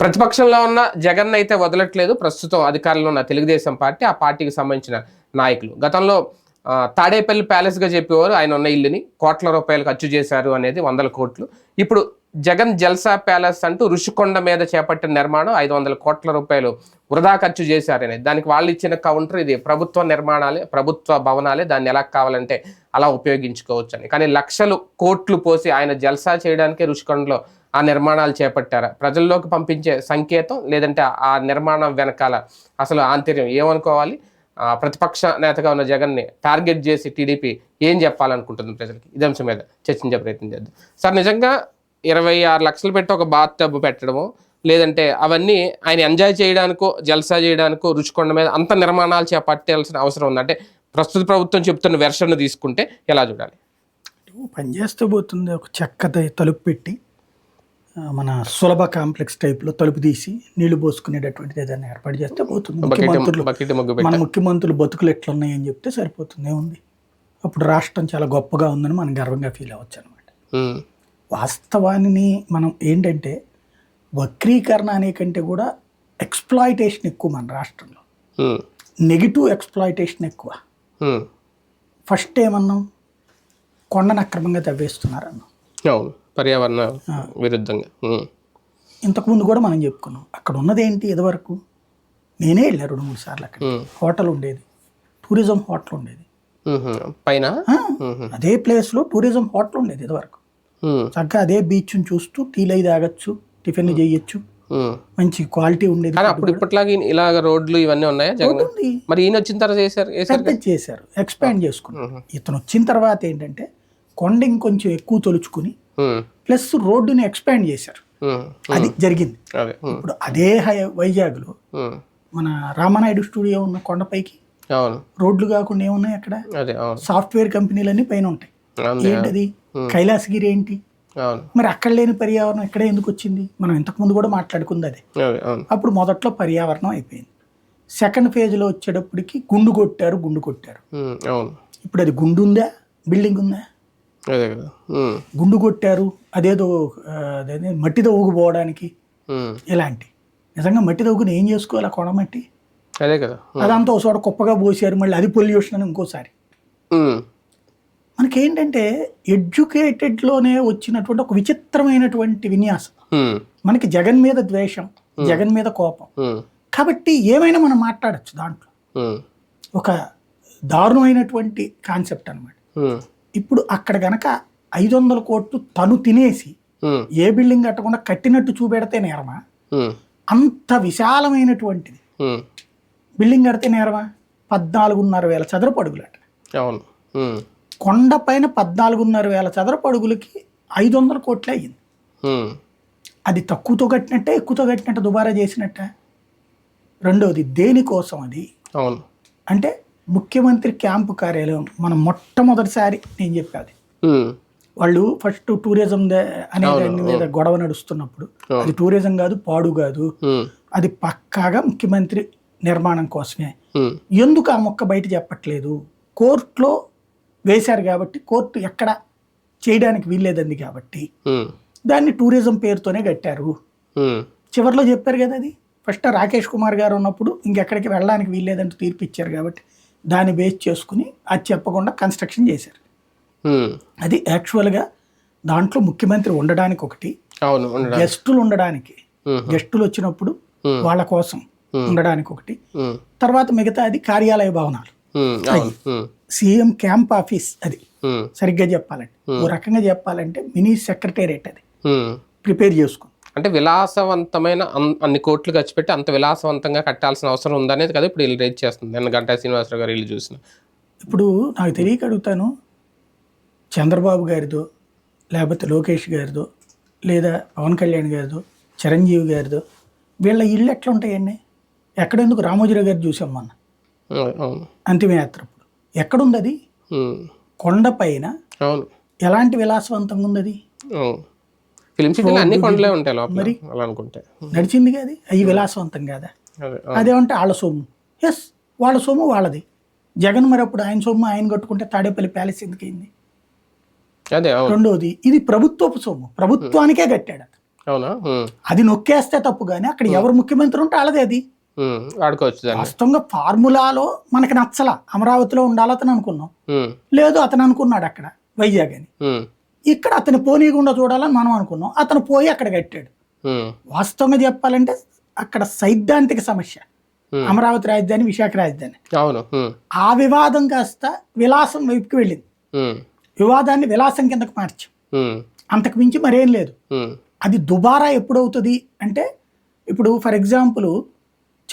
ప్రతిపక్షంలో ఉన్న జగన్ అయితే వదలట్లేదు. ప్రస్తుతం అధికారంలో ఉన్న తెలుగుదేశం పార్టీ ఆ పార్టీకి సంబంధించిన నాయకులు. గతంలో తాడేపల్లి ప్యాలెస్గా చెప్పేవారు. ఆయన ఉన్న ఇల్లుని కోట్ల రూపాయలు ఖర్చు చేశారు అనేది వందల కోట్లు. ఇప్పుడు జగన్ జల్సా ప్యాలెస్ అంటూ ఋషికొండ మీద చేపట్టిన నిర్మాణం ఐదు వందల కోట్ల రూపాయలు వృధా ఖర్చు చేశారనేది దానికి వాళ్ళు ఇచ్చిన కౌంటర్ ఇది ప్రభుత్వ నిర్మాణాలే ప్రభుత్వ భవనాలే. దాన్ని ఎలా కావాలంటే అలా ఉపయోగించుకోవచ్చు అని కానీ లక్షలు కోట్లు పోసి ఆయన జల్సా చేయడానికే ఋషికొండలో ఆ నిర్మాణాలు చేపట్టారా? ప్రజల్లోకి పంపించే సంకేతం లేదంటే ఆ నిర్మాణం వెనకాల అసలు ఆంతర్యం ఏమనుకోవాలి? ప్రతిపక్ష నేతగా ఉన్న జగన్ని టార్గెట్ చేసి టీడీపీ ఏం చెప్పాలనుకుంటుంది ప్రజలకి? ఇదే అంశం మీద చర్చించే ప్రయత్నం చేద్దాం. సార్ నిజంగా ఇరవై ఆరు లక్షలు పెట్టి ఒక బాత్ టబ్ పెట్టడము లేదంటే అవన్నీ ఆయన ఎంజాయ్ చేయడానికో జల్సా చేయడానికో రుచికొండ మీద అంత నిర్మాణాలు చేపట్టాల్సిన అవసరం ఉంది? అంటే ప్రస్తుత ప్రభుత్వం చెప్తున్న వెర్షన్ తీసుకుంటే ఎలా చూడాలి? పని చేస్తూ పోతుంది. ఒక చెక్క తలుపు పెట్టి మన సులభ కాంప్లెక్స్ టైప్లో తలుపు తీసి నీళ్ళు పోసుకునేటటువంటిది ఏదైనా ఏర్పాటు చేస్తే పోతుంది. ముఖ్యమంత్రులు మన ముఖ్యమంత్రులు బతుకులు ఎట్లున్నాయి అని చెప్తే సరిపోతుంది ఏముంది? అప్పుడు రాష్ట్రం చాలా గొప్పగా ఉందని మనం గర్వంగా ఫీల్ అవ్వచ్చు అనమాట వాస్తవాన్ని మనం ఏంటంటే వక్రీకరణ అనే కంటే కూడా ఎక్స్ప్లాయిటేషన్ ఎక్కువ మన రాష్ట్రంలో. నెగిటివ్ ఎక్స్ప్లాయిటేషన్ ఎక్కువ. ఫస్ట్ ఏమన్నాం? కొండను అక్రమంగా తవ్వేస్తున్నారు అన్నాం అవును. పర్యావరణ విరుద్ధంగా. ఇంతకుముందు కూడా మనం చెప్పుకున్నాం అక్కడ ఉన్నది ఏంటి ఇదివరకు? నేనే వెళ్ళా రెండు మూడు సార్లు అక్కడ హోటల్ ఉండేది టూరిజం హోటల్ ఉండేది. పైన? అదే ప్లేస్లో టూరిజం హోటల్ ఉండేది ఇదివరకు. చక్కగా అదే బీచ్ని చూస్తూ టీలు అయి తాగొచ్చు టిఫిన్ చేయొచ్చు. మంచి క్వాలిటీ ఉండేది అప్పుడు ఇప్పటిలాగా ఇలాగ రోడ్లు ఇవన్నీ ఉన్నాయా జగన్ మరి ఈయన వచ్చిన తర్వాత చేశారు చేశారు ఎక్స్పాండ్ చేసుకున్నారు. ఇతను వచ్చిన తర్వాత ఏంటంటే కొండ ఇంకొంచెం ఎక్కువ తొలుచుకుని ప్లస్ రోడ్డుని ఎక్స్పాండ్ చేశారు. అది జరిగింది. అదే. ఉమ్, ఇప్పుడు అదే వైజాగ్లో. మన రామానాయుడు స్టూడియో ఉన్న కొండపైకి రోడ్లు కాకుండా ఏమున్నాయి అక్కడ? సాఫ్ట్వేర్ కంపెనీలన్నీ పైన ఉంటాయి. ఏంటది? కైలాసగిరి ఏంటి? మరి అక్కడ లేని పర్యావరణం ఇక్కడే ఎందుకు వచ్చింది? మనం ఇంతకుముందు కూడా మాట్లాడుకుంది అదే. అప్పుడు మొదట్లో పర్యావరణం అయిపోయింది. సెకండ్ ఫేజ్లో వచ్చేటప్పటికి గుండు కొట్టారు గుండు కొట్టారు. ఇప్పుడు అది గుండు ఉందా? బిల్డింగ్ ఉందా? అదే కదా. గుండు కొట్టారు అదేదో ఆ, అదేదో మట్టి తవ్వుకుపోవడానికి ఇలాంటి. నిజంగా మట్టి తవ్వుకుని ఏం చేసుకోవాలి ఆ కొండ మట్టి? అదే కదా. అదంతా ఒక చోట కుప్పగా పోసారు మళ్ళీ అది పొల్యూషన్ అని ఇంకోసారి. మనకేంటంటే ఎడ్యుకేటెడ్లోనే వచ్చినటువంటి ఒక విచిత్రమైనటువంటి విన్యాసం. మనకి జగన్ మీద ద్వేషం జగన్ మీద కోపం. కాబట్టి ఏమైనా మనం మాట్లాడచ్చు దాంట్లో. ఒక దారుణమైనటువంటి కాన్సెప్ట్ అన్నమాట. ఉమ్, ఇప్పుడు అక్కడ గనక ఐదు వందల కోట్లు తను తినేసి ఏ బిల్డింగ్ కట్టకుండా కట్టినట్టు చూపెడితే నేరమా? అంత విశాలమైనటువంటిది బిల్డింగ్ కడితే నేరమా? పద్నాలుగున్నర వేల చదరపు అడుగులట అవును కొండ పైన పద్నాలుగున్నర వేల చదరపు అడుగులకి ఐదు వందల కోట్లే అయ్యింది. అది తక్కువతో కట్టినట్టే ఎక్కువతో కట్టినట్టు దుబారా చేసినట్ట? రెండోది దేనికోసం అది? అవును. అంటే ముఖ్యమంత్రి క్యాంపు కార్యాలయం మనం మొట్టమొదటిసారి నేను చెప్పాది. వాళ్ళు ఫస్ట్ టూరిజం అనే దాని మీద గొడవ నడుస్తున్నప్పుడు అది టూరిజం కాదు పాడు కాదు. అది పక్కాగా ముఖ్యమంత్రి నిర్మాణం కోసమే. ఎందుకు ఆ మొక్క బయట చెప్పట్లేదు? కోర్టులో వేశారు కాబట్టి కోర్టు ఎక్కడ చేయడానికి వీల్లేదంది కాబట్టి దాన్ని టూరిజం పేరుతోనే కట్టారు. చివరిలో చెప్పారు కదా అది. ఫస్ట్ రాకేష్ కుమార్ గారు ఉన్నప్పుడు ఇంకెక్కడికి వెళ్ళడానికి వీల్లేదంటూ తీర్పు ఇచ్చారు కాబట్టి దాన్ని బేస్ చేసుకుని అది చెప్పకుండా కన్స్ట్రక్షన్ చేశారు. అది యాక్చువల్గా దాంట్లో ముఖ్యమంత్రి ఉండడానికి ఒకటి గెస్టులు ఉండడానికి. గెస్టులు వచ్చినప్పుడు. వాళ్ళ కోసం ఉండడానికి ఒకటి. తర్వాత మిగతా అది కార్యాలయ భవనాలు. సీఎం క్యాంప్ ఆఫీస్ అది. సరిగ్గా చెప్పాలంటే. ఓ రకంగా చెప్పాలంటే మినీ సెక్రటేరియట్ అది. ప్రిపేర్ చేసుకుంది అంటే విలాసవంతమైన అన్- అన్ని కోట్లు ఖర్చు పెట్టి అంత విలాసవంతంగా కట్టాల్సిన అవసరం ఉందనేది కదా ఇప్పుడు వీళ్ళు రేట్ చేస్తుంది నిన్న గంటా శ్రీనివాసరావు గారు వీళ్ళు చూసిన. ఇప్పుడు నాకు తెలియక అడుగుతాను చంద్రబాబు గారిదో లేకపోతే లోకేష్ గారిదో లేదా పవన్ కళ్యాణ్ గారిదో చిరంజీవి గారిదో వీళ్ళ ఇల్లు ఎట్లా ఉంటాయండి ఎక్కడెందుకు రామోజీరావు గారు చూసాం అవును. అంతిమయాత్ర అప్పుడు. ఎక్కడుంది అది కొండపైన అవును. ఎలాంటి విలాసవంతంగా ఉంది అది ఫిలిం సిటీలో అన్ని కొండలే ఉంటాయి లోపల అలా అనుకుంటే. నడిచింది కాదు అవి విలాసవంతం కాదా? అదే అదేమంటే వాళ్ళ సొమ్ము. ఎస్ వాళ్ళ సొమ్ము వాళ్ళది. జగన్ మరి అప్పుడు ఆయన సొమ్ము ఆయన కట్టుకుంటే తాడేపల్లి ప్యాలెస్ అదే అవును. రెండోది ఇది ప్రభుత్వపు సొమ్ము. ప్రభుత్వానికే కట్టాడు అవునా? అది నొక్కేస్తే తప్పు కానీ అక్కడ ఎవరు ముఖ్యమంత్రి ఉంటే వాళ్ళదే అది. వాస్తవంగా ఫార్ములాలో మనకి నచ్చల. అమరావతిలో ఉండాలి అతను అనుకున్నాం. లేదు అతను అనుకున్నాడు అక్కడ వైజాగ్ అని. ఇక్కడ అతను పోనీయకుండా చూడాలని మనం అనుకున్నాం. అతను పోయి అక్కడ కట్టాడు. వాస్తవంగా చెప్పాలంటే అక్కడ సైద్ధాంతిక సమస్య. అమరావతి రాజధాని విశాఖ రాజధాని. అవును. ఆ వివాదం కాస్త విలాసం వైపుకి వెళ్ళింది. వివాదాన్ని విలాసం కిందకు మార్చాం. అంతకు మించి మరేం లేదు. అది దుబారా ఎప్పుడవుతుంది అంటే ఇప్పుడు ఫర్ ఎగ్జాంపుల్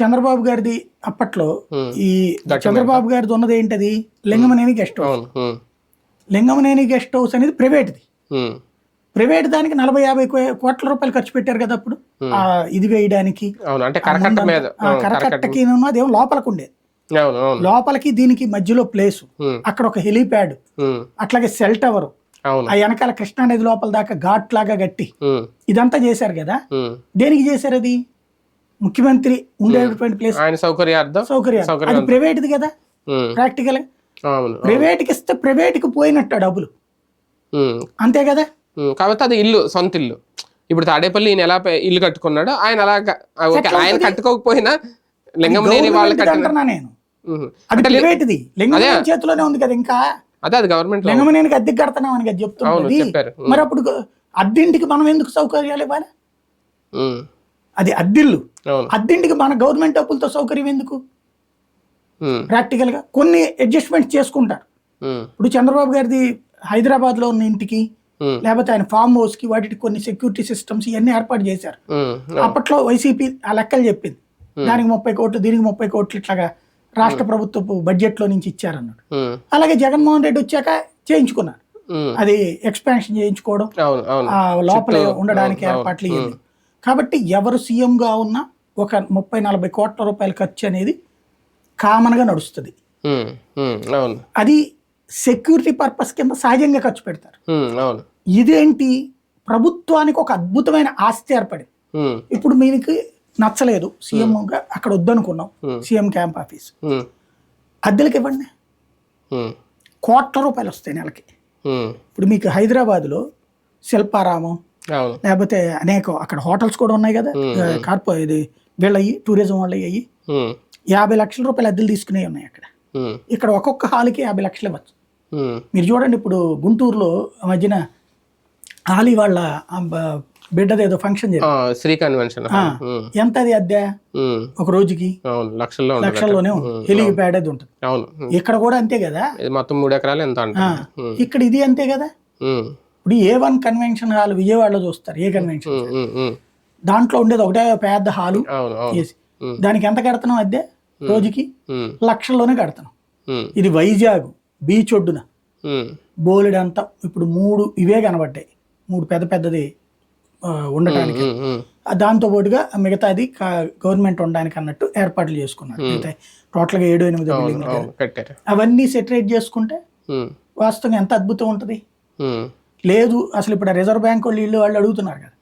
చంద్రబాబు గారిది అప్పట్లో. ఈ చంద్రబాబు గారిది ఉన్నది ఏంటది? Lingamaneni guest house. Lingamaneni guest house అనేది ప్రైవేట్ది. ప్రైవేట్ దానికి నలభై యాభై కోట్ల రూపాయలు ఖర్చు పెట్టారు కదా అప్పుడు. ఆ ఇది వేయడానికి. కరకట్టకి అదేమో లోపలికి ఉండేది లోపలికి దీనికి మధ్యలో ప్లేసు. అక్కడ ఒక హెలీప్యాడ్. అట్లాగే సెల్ టవర్. ఆ వెనకాల కృష్ణానది లోపల దాకా ఘాట్ లాగా గట్టి. ఇదంతా చేశారు కదా. దేనికి చేశారు అది? ముఖ్యమంత్రి ఉండేటువంటి ప్లేస్. సౌకర్యార్థం. సౌకర్యం అది ప్రైవేట్ది కదా? ఉమ్, ప్రాక్టికల్ అవును ప్రైవేట్కి ఇస్తే ప్రైవేట్కి పోయినట్టు డబ్బులు. అంతే కదా? కాబట్టి అది ఇల్లు సొంత ఇల్లు. ఇప్పుడు తాడేపల్లి ఈయన ఎలా ఇల్లు కట్టుకున్నాడో ఆయన అలా ఆయన? కట్టుకోకపోయినా లింగంనేని వాళ్ళు కట్టిన నేను. అది ప్రైవేట్ది. లింగం చేతిలోనే ఉంది కదా ఇంకా? అదే అది గవర్నమెంట్ లింగమనేనికి అద్దెకి కడతాం అని కదా అవును చెప్తున్నది చెప్పారు. ఉమ్, మరి అప్పుడు అద్దెంటికి మనం ఎందుకు సౌకర్యాలు ఇవ్వాలి? అది అద్దిల్లు. అద్దెంటికి మన గవర్నమెంట్ డబ్బులతో సౌకర్యం ఎందుకు? ఉమ్, ప్రాక్టికల్గా కొన్ని అడ్జస్ట్మెంట్ చేసుకుంటారు. ఇప్పుడు చంద్రబాబు గారిది హైదరాబాద్లో ఉన్న ఇంటికి లేకపోతే ఆయన ఫామ్ హౌస్కి వాటికి కొన్ని సెక్యూరిటీ సిస్టమ్స్ ఇవన్నీ ఏర్పాటు చేశారు. అప్పట్లో వైసీపీ ఆ లెక్కలు చెప్పింది. దానికి ముప్పై కోట్లు దీనికి ముప్పై కోట్లు ఇట్లాగా రాష్ట్ర ప్రభుత్వపు బడ్జెట్లో నుంచి ఇచ్చారన్నాడు. అలాగే జగన్మోహన్ రెడ్డి వచ్చాక చేయించుకున్నారు. అది ఎక్స్పాన్షన్ చేయించుకోవడం లోపల ఉండడానికి ఏర్పాట్లు కాబట్టి ఎవరు సీఎం గా ఉన్నా ఒక ముప్పై నలభై కోట్ల రూపాయల ఖర్చు అనేది కామన్గా నడుస్తుంది అది సెక్యూరిటీ పర్పస్ కింద సహజంగా ఖర్చు పెడతారు. ఇదేంటి? ప్రభుత్వానికి ఒక అద్భుతమైన ఆస్తి ఏర్పడింది. ఇప్పుడు మీకు నచ్చలేదు సీఎం అక్కడ వద్దనుకున్నాం. CM camp office. అద్దెలకి ఇవ్వండి. కోట్ల రూపాయలు వస్తాయి నెలకి. ఇప్పుడు మీకు హైదరాబాద్లో శిల్పారామం లేకపోతే అనేక అక్కడ హోటల్స్ కూడా ఉన్నాయి కదా. కార్పో ఇది వీళ్ళయి టూరిజం ఉమ్, యాభై లక్షల రూపాయలు అద్దెలు తీసుకునే ఉన్నాయి అక్కడ. ఇక్కడ ఒక్కొక్క హాల్కి యాభై లక్షలు ఇవ్వచ్చు. మీరు చూడండి ఇప్పుడు గుంటూరులో మధ్యన హాలీ వాళ్ళ బిడ్డది ఏదో ఫంక్షన్ శ్రీ కన్వెన్షన్ ఎంత అది అద్దె? ఒక రోజుకి? లక్షల్లోనే హెలిప్యాడ్ అది ఉంటుంది. అవును. ఇక్కడ కూడా అంతే కదా? మొత్తం మూడు ఎకరాలు ఎంత ఇక్కడ ఇది అంతే కదా? ఇప్పుడు ఏ వన్ కన్వెన్షన్ హాల్ విజయవాడలో చూస్తారు ఏ కన్వెన్షన్ దాంట్లో ఉండేది ఒకటే పెద్ద హాలు దానికి ఎంత కడుతున్నాం అద్దె? రోజుకి లక్షల్లోనే కడతాం ఉమ్, ఇది వైజాగ్ బీచ్ ఒడ్డున. ఉమ్, బోలెడంతా ఇప్పుడు మూడు ఇవే కనబడ్డాయి. మూడు పెద్ద పెద్దది ఉండటానికి. దాంతో పాటుగా మిగతాది గవర్నమెంట్ ఉండడానికి అన్నట్టు ఏర్పాట్లు చేసుకున్నారు. మిగతా టోటల్గా ఏడు ఎనిమిది కట్టారు అవన్నీ సెటరేట్ చేసుకుంటే వాస్తవంగా ఎంత అద్భుతం ఉంటుంది? లేదు అసలు ఇప్పుడు రిజర్వ్ బ్యాంక్ వాళ్ళు ఇల్లు వాళ్ళు అడుగుతున్నారు కదా.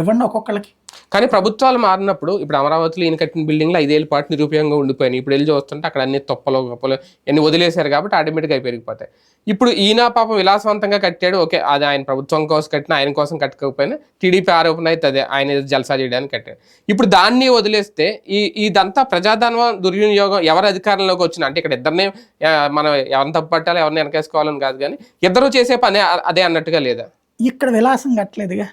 ఇవ్వండి ఒక్కొక్కళ్ళకి. కానీ ప్రభుత్వాలు మారినప్పుడు ఇప్పుడు అమరావతిలో ఈయన కట్టిన బిల్డింగ్లు ఐదేళ్ళ పాటు నిరుపయోగంగా ఉండిపోయినాయి. ఇప్పుడు వెళ్ళి చూస్తుంటే అక్కడ అన్ని తొప్పలు గొప్పలు అన్ని వదిలేశారు కాబట్టి ఆటోమేటిక్గా అవి పెరిగిపోతాయి. ఇప్పుడు ఈయన పాపం విలాసవంతంగా కట్టాడు. ఓకే అది ఆయన ప్రభుత్వం కోసం కట్టిన ఆయన కోసం కట్టకపోయినా టీడీపీ ఆరోపణ అయితే అదే. ఆయన జల్సా చేయడానికి కట్టాడు. ఇప్పుడు దాన్ని వదిలేస్తే ఈ ఇదంతా ప్రజాధనం దుర్వినియోగం ఎవరు అధికారంలోకి వచ్చిన అంటే ఇక్కడ ఇద్దరిని మనం ఎవరిని తప్పు పట్టాలి ఎవరిని వెనకేసుకోవాలని కాదు కానీ ఇద్దరు చేసే పని అదే అన్నట్టుగా లేదా? ఇక్కడ విలాసం కట్టలేదుగా.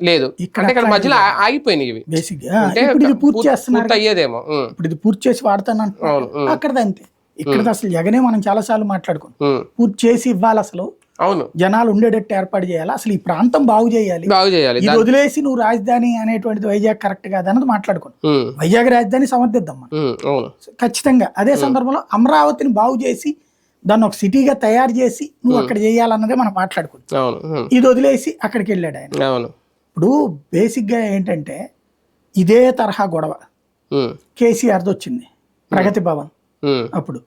లేదు. ఇక్కడ అంటే ఇక్కడ మధ్యలో ఆగిపోయినాయి ఇవి. బేసిక్ అంటే ఇప్పుడు ఇది పూర్తి చేస్తున్నారు పూర్తి అయ్యేదేమో ఇప్పుడు ఇది పూర్తి చేసి వాడతాను అవును, ఉమ్. అక్కడది అంతే. ఇక్కడ అసలు జగనే మనం చాలా సార్లు మాట్లాడుకున్నాం. పూర్తి చేసి ఇవ్వాలి అసలు. అవును. జనాలు ఉండేటట్టు ఏర్పాటు చేయాలి. అసలు ఈ ప్రాంతం బాగు చేయాలి. బాగు చేయాలి. ఇది వదిలేసి నువ్వు రాజధాని అనేటువంటిది వైజాగ్ కరెక్ట్ కాదన్నది మాట్లాడుకున్నాం. ఉమ్, వైజాగ్ రాజధాని సమర్థిద్దాం మనం. ఖచ్చితంగా అదే సందర్భంలో అమరావతిని బాగు చేసి దాన్ని ఒక సిటీగా తయారు చేసి నువ్వు అక్కడ చేయాలన్నదే మనం మాట్లాడుకుంటాం ఇది వదిలేసి అక్కడికి వెళ్ళాడు ఆయన. ఇప్పుడు బేసిక్గా ఏంటంటే ఇదే తరహా గొడవ. కేసీఆర్ది వచ్చింది. ప్రగతి భవన్. అప్పుడు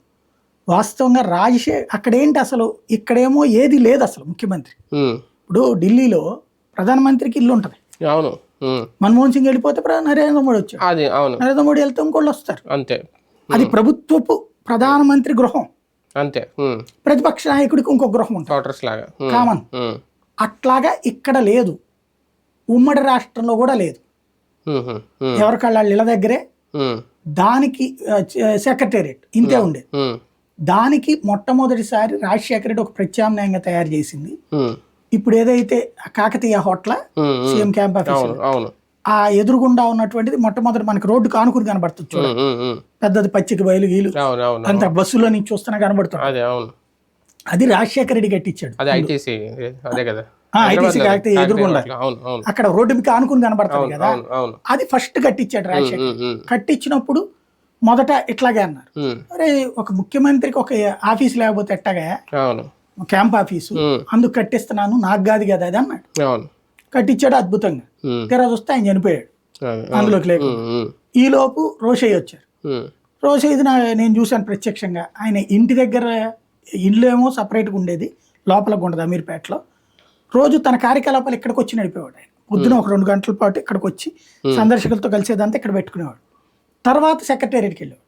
వాస్తవంగా రాజశే అక్కడేంటి అసలు? ఇక్కడేమో ఏది లేదు అసలు ముఖ్యమంత్రి. ఇప్పుడు ఢిల్లీలో ప్రధానమంత్రికి ఇల్లు ఉంటుంది. అవును. మన్మోహన్ సింగ్ వెళ్ళిపోతే నరేంద్ర మోడీ అది అవును. నరేంద్ర మోడీ వెళ్తే ఇంకోళ్ళు వస్తారు. అంతే. అది ప్రభుత్వపు ప్రధానమంత్రి గృహం. అంతే. ప్రతిపక్ష నాయకుడికి ఇంకో గృహం ఉంటుంది. కామన్. అట్లాగా ఇక్కడ లేదు. ఉమ్మడి రాష్ట్రంలో కూడా లేదు. ఎవరికాళ్ళ ఇళ్ళ దగ్గరే దానికి సెక్రటేరియట్ ఇంతే ఉండేది దానికి మొట్టమొదటిసారి రాజశేఖర రెడ్డి ఒక ప్రత్యామ్నాయంగా తయారు చేసింది. ఇప్పుడు ఏదైతే Kakatiya hotel. CM camp office ఆ ఎదురుగుండా ఉన్నటువంటిది మొట్టమొదటి మనకి రోడ్డు కానుకూరు కనబడుతుంది చూడ. పెద్దది పచ్చిక బయలు గీలు. అంత బస్సులో నుంచి చూస్తున్నా కనబడుతుంది. అదే రాజశేఖర రెడ్డి కట్టించాడు అదే కదా. కాకతీయ అవును అవును. అక్కడ రోడ్డు మీకు ఆనుకుని కనబడుతుంది అవును కదా? అది ఫస్ట్ కట్టించాడు రాజశేఖర్. కట్టించినప్పుడు మొదట ఇట్లాగే అన్నారు. అరే ఒక ముఖ్యమంత్రికి ఒక ఆఫీస్ లేకపోతే ఎట్టగా? Camp office. అందుకు కట్టిస్తున్నాను నాకు కాదు కదా అది అన్నాడు. కట్టించాడు అద్భుతంగా. తీరా చూస్తే ఆయన చనిపోయాడు. అదే, అందులోకి ఉమ్, ఈ లోపు రోషయ్య వచ్చారు. ఉమ్, రోషయ్యది నా నేను చూశాను ప్రత్యక్షంగా. ఆయన ఇంటి దగ్గర ఇల్లు ఏమో సపరేట్గా ఉండేది. లోపలకు ఉండదు అమీర్పేటలో. రోజు తన కార్యకలాపాలు ఇక్కడికి వచ్చి నడిపేవాడు ఆయన. పొద్దున ఒక రెండు గంటల పాటు ఇక్కడికి వచ్చి సందర్శకులతో కలిసేదంతా ఇక్కడ పెట్టుకునేవాడు. తర్వాత సెక్రటేరియట్కి వెళ్ళేవాడు.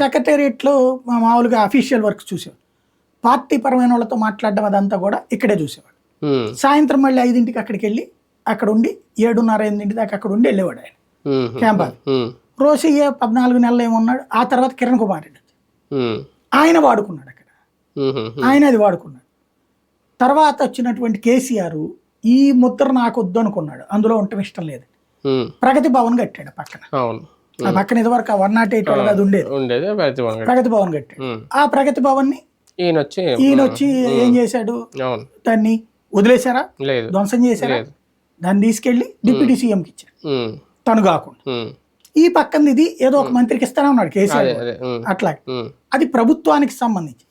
సెక్రటేరియట్లో మా మామూలుగా అఫీషియల్ వర్క్ చూసేవాడు. పార్టీ పరమైన వాళ్ళతో మాట్లాడడం అదంతా కూడా ఇక్కడే చూసేవాడు. సాయంత్రం మళ్ళీ ఐదింటికి అక్కడికి వెళ్ళి అక్కడ ఉండి ఏడున్నర ఎనిమిదింటి దాకా అక్కడ ఉండి వెళ్ళేవాడు ఆయన. ఉమ్, క్యాంప్ ఉమ్, రోసయ్య పద్నాలుగు నెలలు ఏమన్నాడు ఆ తర్వాత కిరణ్ కుమార్ రెడ్డి ఆయన వాడుకున్నాడు అక్కడ. ఆయన అది వాడుకున్నాడు. తర్వాత వచ్చినటువంటి కేసీఆర్ ఈ ముద్ర నాకు వద్దు అనుకున్నాడు అందులో ఉండటం ఇష్టం లేదు. ప్రగతి భవన్ కట్టాడు పక్కన. ఆ పక్కన ఇదివరకు వన్ నాట్ ఎయిట్ అది ఉండేది. ప్రగతి భవన్ కట్టాడు. ఆ ప్రగతి భవన్ని ఈయన వచ్చి ఈయన వచ్చి ఏం చేశాడు? దాన్ని వదిలేశారా? లేదు. ధ్వంసం చేశారా? దాన్ని తీసుకెళ్ళి డిప్యూటీ సీఎంకి ఇచ్చాడు. ఉమ్, తను కాకుండా. ఈ పక్కన ఇది ఏదో ఒక మంత్రికి ఇస్తానే ఉన్నాడు కేసీఆర్ అట్లా అది. ప్రభుత్వానికి సంబంధించి.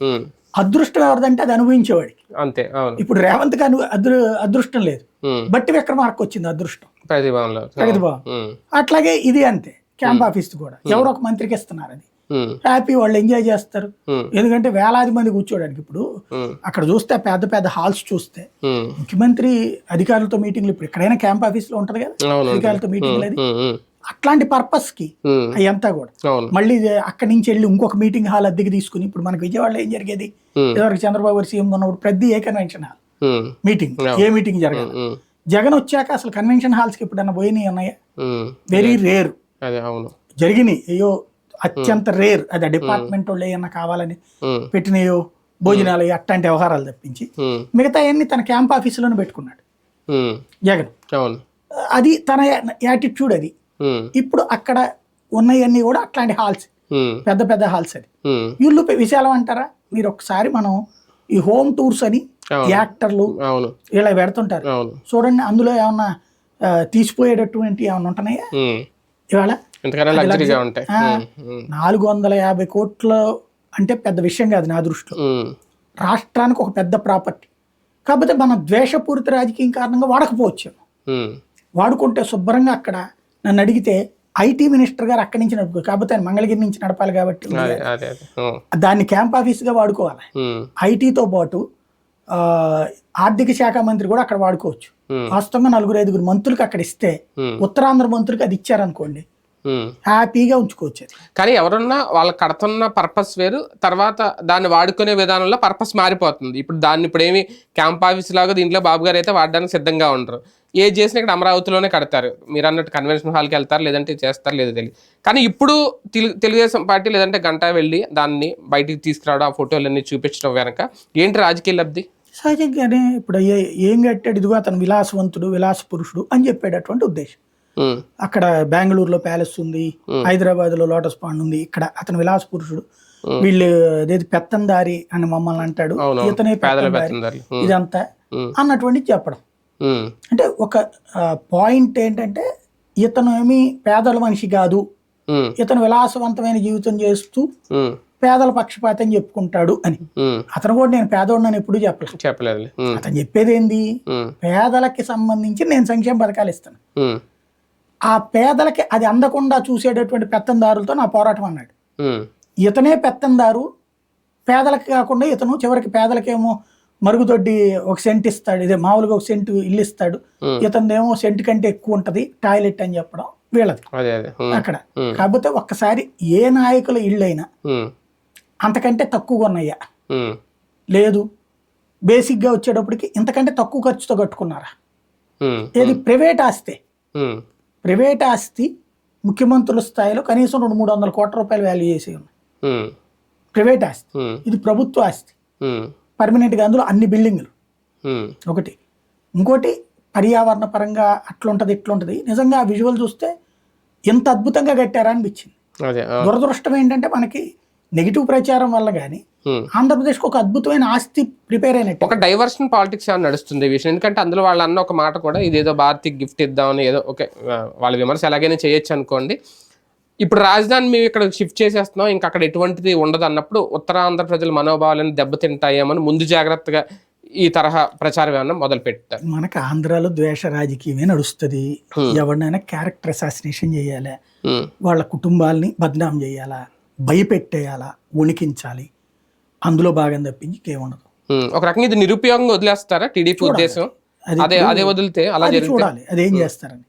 అదృష్టం ఎవరిదంటే అది అనుభవించేవాడికి. అంతే ఇప్పుడు రేవంత్కి అను అదృ అదృష్టం లేదు. బట్టి విక్రమార్క వచ్చింది అదృష్టం. అట్లాగే ఇది అంతే క్యాంప్ ఆఫీస్ కూడా. ఎవరో ఒక మంత్రికి ఇస్తున్నారు అది. హ్యాపీ వాళ్ళు ఎంజాయ్ చేస్తారు. ఎందుకంటే వేలాది మంది కూర్చోడానికి ఇప్పుడు అక్కడ చూస్తే పెద్ద పెద్ద హాల్స్ చూస్తే ముఖ్యమంత్రి అధికారులతో మీటింగ్లు ఇప్పుడు ఎక్కడైనా క్యాంప్ ఆఫీస్లో ఉంటది కదా? అధికారులతో మీటింగ్లు అది. అట్లాంటి పర్పస్కి ఉమ్, అయ్యంతా కూడా. మళ్ళీ అక్కడి నుంచి వెళ్ళి ఇంకొక మీటింగ్ హాల్ అద్దెకి తీసుకుని ఇప్పుడు మనకి విజయవాడలో ఏం జరిగేది? ఇదివరకు చంద్రబాబు గారు సీఎం ఉన్నప్పుడు ప్రతి ఏ కన్వెన్షన్ హాల్ మీటింగ్ ఏ మీటింగ్ జరగాలి? ఉమ్, జగన్ వచ్చాక అసలు కన్వెన్షన్ హాల్స్కి ఎప్పుడన్నా పోయినాయి ఉన్నాయా వెరీ రేర్ జరిగినాయి. అయ్యో అత్యంత రేర్ అది డిపార్ట్మెంట్ వాళ్ళు ఏమన్నా కావాలని పెట్టినాయో భోజనాలు అట్లాంటి వ్యవహారాలు తప్పించి మిగతా అన్ని తన క్యాంప్ ఆఫీసులోనే పెట్టుకున్నాడు జగన్. అది తన యాటిట్యూడ్ అది. ఇప్పుడు అక్కడ ఉన్నవన్నీ కూడా అట్లాంటి హాల్స్. పెద్ద పెద్ద హాల్స్ అది. వీళ్ళు విశాలం అంటారా? మీరు ఒకసారి మనం ఈ హోమ్ టూర్స్ అని. యాక్టర్లు ఇలా పెడుతుంటారు. చూడండి అందులో ఏమన్నా తీసిపోయేటటువంటి ఏమన్నా ఉంటున్నాయా? ఇవాళ నాలుగు వందల యాభై కోట్ల అంటే పెద్ద విషయం కాదు నా దృష్టిలో. రాష్ట్రానికి ఒక పెద్ద ప్రాపర్టీ. కాకపోతే మన ద్వేషపూరిత రాజకీయం కారణంగా వాడకపోవచ్చు. వాడుకుంటే శుభ్రంగా అక్కడ నన్ను అడిగితే ఐటీ మినిస్టర్ గారు అక్కడి నుంచి నడుపు కాకపోతే ఆయన మంగళగిరి నుంచి నడపాలి కాబట్టి దాన్ని క్యాంప్ ఆఫీస్గా వాడుకోవాలి. ఐటీతో పాటు ఆర్థిక శాఖ మంత్రి కూడా అక్కడ వాడుకోవచ్చు. వాస్తవంగా నలుగురు ఐదుగురు మంత్రులకు అక్కడ ఇస్తే ఉత్తరాంధ్ర మంత్రులకు అది ఇచ్చారనుకోండి. హ్యాపీగా ఉంచుకోవచ్చు కానీ ఎవరన్నా వాళ్ళు కడుతున్న పర్పస్ వేరు తర్వాత దాన్ని వాడుకునే విధానంలో పర్పస్ మారిపోతుంది. ఇప్పుడు దాన్ని ఇప్పుడు ఏమి క్యాంప్ ఆఫీస్ లాగా దీంట్లో బాబు గారు అయితే వాడడానికి సిద్ధంగా ఉండరు. ఏది చేసినా ఇక్కడ అమరావతిలోనే కడతారు. మీరు అన్నట్టు కన్వెన్షన్ హాల్కి వెళ్తారు లేదంటే చేస్తారు లేదో తెలియదు. కానీ ఇప్పుడు తెలుగు తెలుగుదేశం పార్టీ లేదంటే గంట వెళ్ళి దాన్ని బయటికి తీసుకురావడం ఆ ఫోటోలన్నీ చూపించడం వెనక ఏంటి రాజకీయ లబ్ధి? సహజంగానే ఇప్పుడు ఏ- ఏం కట్టాడు? ఇదిగో అతను విలాసవంతుడు విలాస పురుషుడు అని చెప్పేటటువంటి ఉద్దేశం. అక్కడ బెంగళూరులో ప్యాలెస్ ఉంది. హైదరాబాద్లో లోటస్ పాండ్ ఉంది ఇక్కడ అతను విలాస పురుషుడు. వీళ్ళు అదేది పెత్తందారి అని మమ్మల్ని అంటాడు. ఇతనే పెత్తందారి? ఇదంతా అన్నటువంటి చెప్పడం. అంటే ఒక పాయింట్ ఏంటంటే ఇతను ఏమి పేదల మనిషి కాదు. ఇతను విలాసవంతమైన జీవితం చేస్తూ పేదల పక్షపాతం చెప్పుకుంటాడు అని. అతను కూడా నేను పేదోడిని ఎప్పుడు చెప్పలేదు. చెప్పలేదు అతను చెప్పేది ఏంది పేదలకి సంబంధించి నేను సంక్షేమ పథకాలు ఇస్తాను. ఆ పేదలకి అది అందకుండా చూసేటటువంటి పెత్తందారులతో నా పోరాటం అన్నాడు. ఇతనే పెత్తందారు పేదలకి కాకుండా ఇతను చివరికి పేదలకేమో మరుగుదొడ్డి ఒక సెంట్ ఇస్తాడు ఇదే మామూలుగా ఒక సెంటు ఇల్లు ఇస్తాడు. ఇతనిదేమో సెంట్ కంటే ఎక్కువ ఉంటది టాయిలెట్ అని చెప్పడం వీళ్ళది. అక్కడ. కాకపోతే ఒక్కసారి ఏ నాయకుల ఇళ్ళైనా అంతకంటే తక్కువగా ఉన్నాయా? లేదు. బేసిక్గా వచ్చేటప్పటికి ఇంతకంటే తక్కువ ఖర్చుతో కట్టుకున్నారా? ఏది ప్రైవేట్ ఆస్తే. ప్రైవేట్ ఆస్తి ముఖ్యమంత్రుల స్థాయిలో కనీసం రెండు మూడు వందల కోట్ల రూపాయలు వాల్యూ చేసి ఉమ్, ప్రైవేట్ ఆస్తి. ఇది ప్రభుత్వ ఆస్తి. పర్మనెంట్గా అందులో అన్ని బిల్డింగులు. ఒకటి. ఇంకోటి పర్యావరణ పరంగా అట్లుంటది ఇట్లుంటది. నిజంగా ఆ విజువల్ చూస్తే ఎంత అద్భుతంగా కట్టారా అనిపించింది దురదృష్టం ఏంటంటే మనకి నెగిటివ్ ప్రచారం వల్ల కానీ. ఆంధ్రప్రదేశ్కి ఒక అద్భుతమైన ఆస్తి ప్రిపేర్ అయినట్టు. ఒక డైవర్షన్ పాలిటిక్స్ ఏమైనా నడుస్తుంది ఈ విషయం? ఎందుకంటే అందులో వాళ్ళు అన్న ఒక మాట కూడా ఇదేదో భారతికి గిఫ్ట్ ఇద్దామని ఏదో ఓకే వాళ్ళ విమర్శ ఎలాగైనా చేయొచ్చు అనుకోండి. ఇప్పుడు రాజధాని మేము ఇక్కడ షిఫ్ట్ చేసేస్తున్నాం ఇంకా అక్కడ ఎటువంటిది ఉండదు అన్నప్పుడు ఉత్తరాంధ్ర ప్రజల మనోభావాలను దెబ్బతింటాయేమని ముందు జాగ్రత్తగా ఈ తరహా ప్రచారం ఏమన్నా మొదలు పెట్టారు? మనకి ఆంధ్రాలో ద్వేష రాజకీయమే నడుస్తుంది. ఎవరినైనా క్యారెక్టర్ అసాసినేషన్ చేయాలా? వాళ్ళ కుటుంబాలని బద్నాం చేయాలా? భయపెట్టేయాలా వణికించాలి అందులో భాగం తప్పించి ఇంకేముండదు ఒక రకంగా ఇది నిరుపయోగంగా వదిలేస్తారా? టీడీపీ ఉద్దేశం? అది అదే వదిలితే అలా చూడాలి. అదేం చేస్తారని.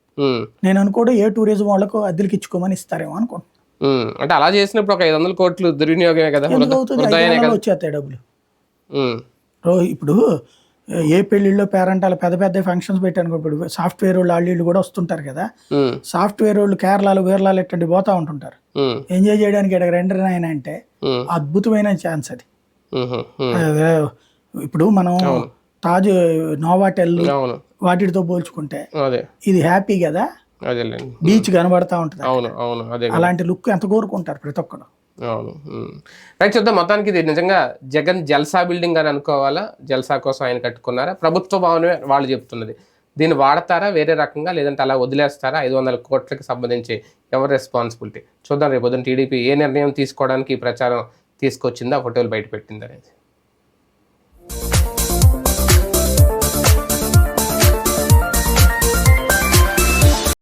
నేను అనుకోవడం ఏ టూరిజం వాళ్ళకు అద్దెలకి ఇచ్చుకోమని ఇస్తారేమో అనుకుంటున్నాను అంటే అలా చేసినప్పుడు ఒక ఐదు వందల కోట్లు దుర్వినియోగమే కదా? వచ్చేస్తాయి డబ్బులు. ఇప్పుడు ఏ పెళ్ళిళ్ళలో పేరెంటాలు పెద్ద పెద్ద ఫంక్షన్స్ పెట్టాను ఇప్పుడు సాఫ్ట్వేర్ వాళ్ళు వాళ్ళు కూడా వస్తుంటారు కదా. సాఫ్ట్వేర్ వాళ్ళు కేరళలో వేరళాలు ఎట్టండి పోతా ఉంటుంటారు. ఎంజాయ్ చేయడానికి ఇక్కడ రెండర్ ఆయన అంటే అద్భుతమైన ఛాన్స్ అది. ఇప్పుడు మనం తాజ్ నోవాటెల్ వాటితో పోల్చుకుంటే ఇది హ్యాపీ కదా. బీచ్ కనబడతా ఉంటుంది. అలాంటి లుక్ ఎంత కోరుకుంటారు ప్రతి ఒక్కరు? అవును. రైట్ చూద్దాం మొత్తానికి ఇది నిజంగా జగన్ జల్సా బిల్డింగ్ అని అనుకోవాలా? జల్సా కోసం ఆయన కట్టుకున్నారా? ప్రభుత్వ భవనమే వాళ్ళు చెప్తున్నది. దీన్ని వాడతారా? వేరే రకంగా లేదంటే అలా వదిలేస్తారా? ఐదు వందల కోట్లకు సంబంధించి ఎవరు రెస్పాన్సిబిలిటీ చూద్దాం రేపు పొద్దున్న టీడీపీ ఏ నిర్ణయం తీసుకోవడానికి ఈ ప్రచారం తీసుకొచ్చిందో ఆ ఫోటోలు బయట పెట్టింది అనేది.